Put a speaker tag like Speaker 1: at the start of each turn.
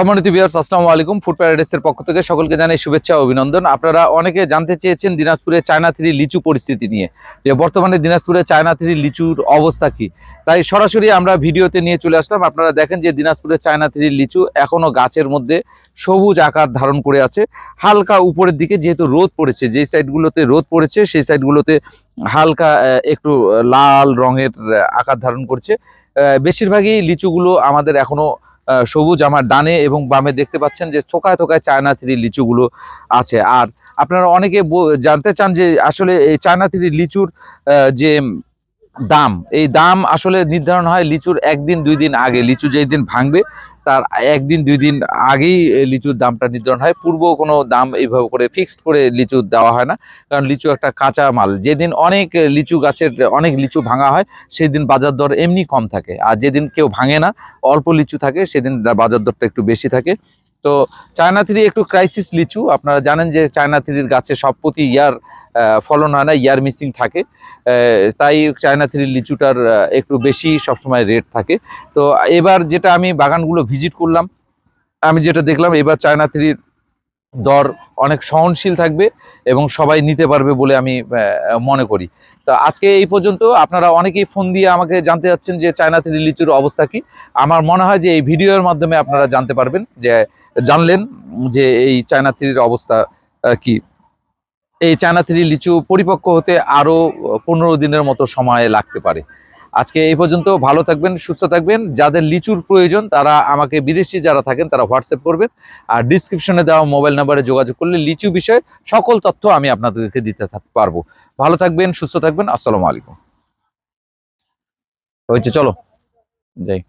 Speaker 1: সম্মানিত বিয়ার্স আসসালামু আলাইকুম। ফুড প্যারাডাইসের পক্ষ থেকে সকলকে জানাই শুভেচ্ছা ও অভিনন্দন। আপনারা অনেকে জানতে চেয়েছেন দিনাজপুরে চায়না থ্রি লিচু পরিস্থিতি নিয়ে যে বর্তমানে দিনাজপুরে চায়না থ্রি লিচুর অবস্থা কি? তাই সরাসরি আমরা ভিডিওতে নিয়ে চলে আসলাম। আপনারা দেখেন যে দিনাজপুরে চায়না থ্রি লিচু এখনও গাছের মধ্যে সবুজ আকার ধারণ করে আছে। হালকা উপরের দিকে যেহেতু রোদ পড়েছে যেই সাইডগুলোতে রোদ পড়েছে সেই সাইডগুলোতে হালকা একটু লাল রঙের আকার ধারণ করছে। বেশিরভাগই লিচুগুলো আমাদের এখনও আহ, সবুজ আমার ডানে এবং বামে দেখতে পাচ্ছেন যে থোকায় থোকায় চায়না থ্রি লিচুগুলো আছে। আর আপনারা অনেকে জানতে চান যে আসলে এই চায়না থ্রি লিচুর যে দাম। এই দাম আসলে নির্ধারণ হয় লিচুর একদিন, দুই দিন আগে। লিচু যেই দিন ভাঙবে, তার একদিন, দুই দিন আগেই লিচুর দামটা নির্ধারণ হয়। পূর্ব কোনো দাম এইভাবে করে ফিক্সড করে লিচু দেওয়া হয় না। কারণ লিচু একটা কাঁচা মাল। যেদিন অনেক লিচু গাছের, অনেক লিচু ভাঙা হয় সেই দিন বাজার দর এমনি কম থাকে। আর যেদিন কেউ ভাঙে না, অল্প লিচু থাকে, সেদিন বাজার দরটা একটু বেশি থাকে। তো চায়না থ্রি একটু ক্রাইসিস লিচু। আপনারা জানেন যে চায়না থ্রির গাছে সব প্রতি ইয়ার ফলন হয় না, ইয়ার মিসিং থাকে। তাই চায়না থ্রির লিচুটার একটু বেশি সবসময় রেট থাকে। তো এবার যেটা আমি বাগানগুলো ভিজিট করলাম, আমি যেটা দেখলাম, এবার চায়না থ্রির দর অনেক সহনশীল থাকবে এবং সবাই নিতে পারবে বলে আমি মনে করি। তো আজকে এই পর্যন্ত আপনারা অনেকেই ফোন দিয়ে আমাকে জানতে চাচ্ছেন যে চায়না থ্রি লিচুর অবস্থা কি। আমার মনে হয় যে এই ভিডিওর মাধ্যমে আপনারা জানতে পারবেন যে জানলেন যে এই চায়না থ্রির অবস্থা কি। এই চায়না থ্রি লিচু পরিপক্ক হতে আরও পনেরো দিনের মতো সময় লাগতে পারে। আজকে এই পর্যন্ত ভালো থাকবেন, সুস্থ থাকবেন। যাদের লিচুর প্রয়োজন, তারা আমাকে বিদেশি যারা থাকেন, তারা হোয়াটসঅ্যাপ করবেন। আর ডিসক্রিপশনে দেওয়া মোবাইল নাম্বারে যোগাযোগ করলে লিচু বিষয়ে সকল তথ্য আমি আপনাদেরকে দিতে পারব। ভালো থাকবেন, সুস্থ থাকবেন, আসসালামু আলাইকুম। হয়েছে, চলো। যাই।